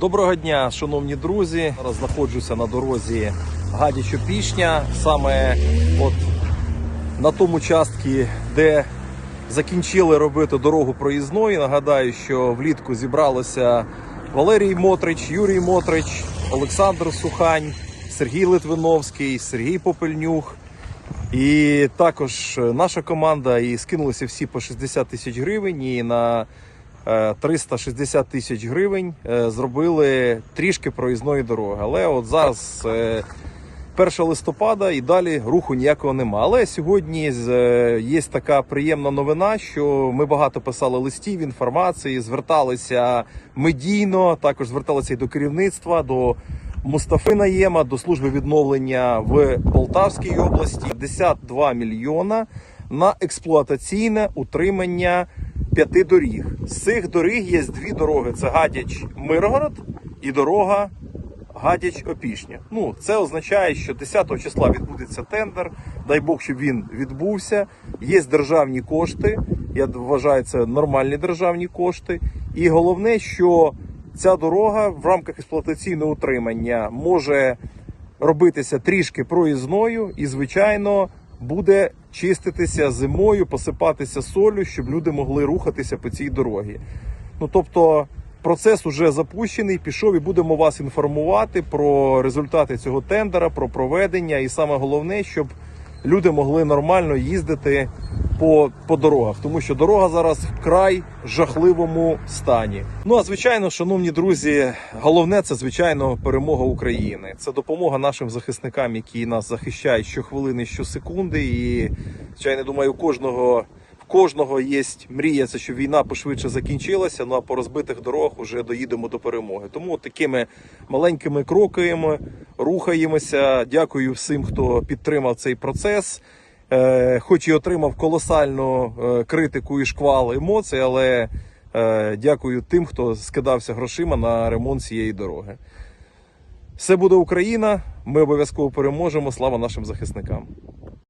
Доброго дня, шановні друзі. Зараз знаходжуся на дорозі Гадячо Пішня, саме от на тому частку, де закінчили робити дорогу проїзною. Нагадаю, що влітку зібралося Валерій Мотрич, Юрій Мотрич, Олександр Сухань, Сергій Литвиновський, Сергій Попельнюх. І також наша команда і скинулися всі по 60 тисяч гривень. І на 360 тисяч гривень е, зробили трішки проїзної дороги. Але от зараз е, 1 листопада і далі руху ніякого нема. Але сьогодні е, є така приємна новина, що ми багато писали листів, інформації, зверталися медійно, також зверталися і до керівництва, до Мустафи Наєма, до служби відновлення в Полтавській області. 52 мільйона на експлуатаційне утримання п'яти доріг. З цих доріг є дві дороги: це Гадяч Миргород і дорога Гадяч Опішня. Ну, це означає, що 10 числа відбудеться тендер. Дай Бог, щоб він відбувся. Є державні кошти. Я вважаю, це нормальні державні кошти. І головне, що ця дорога в рамках експлуатаційного утримання може робитися трішки проїзною і, звичайно, буде чиститися зимою, посипатися солью, щоб люди могли рухатися по цій дорогі. Ну тобто. Процес уже запущений, пішов і будемо вас інформувати про результати цього тендера, про проведення, і саме головне, щоб люди могли нормально їздити по, по дорогах, тому що дорога зараз вкрай жахливому стані. Ну а звичайно, шановні друзі, головне це звичайно перемога України. Це допомога нашим захисникам, які нас захищають щохвилини, щосекунди. І звичайно, думаю, кожного. В кожного є мрія, це щоб війна пошвидше закінчилася. Ну а по розбитих дорогах вже доїдемо до перемоги. Тому такими маленькими кроками рухаємося. Дякую всім, хто підтримав цей процес. Е, хоч і отримав колосальну е, критику і шквал емоцій, але е, дякую тим, хто скидався грошима на ремонт цієї дороги. Все буде Україна. Ми обов'язково переможемо. Слава нашим захисникам.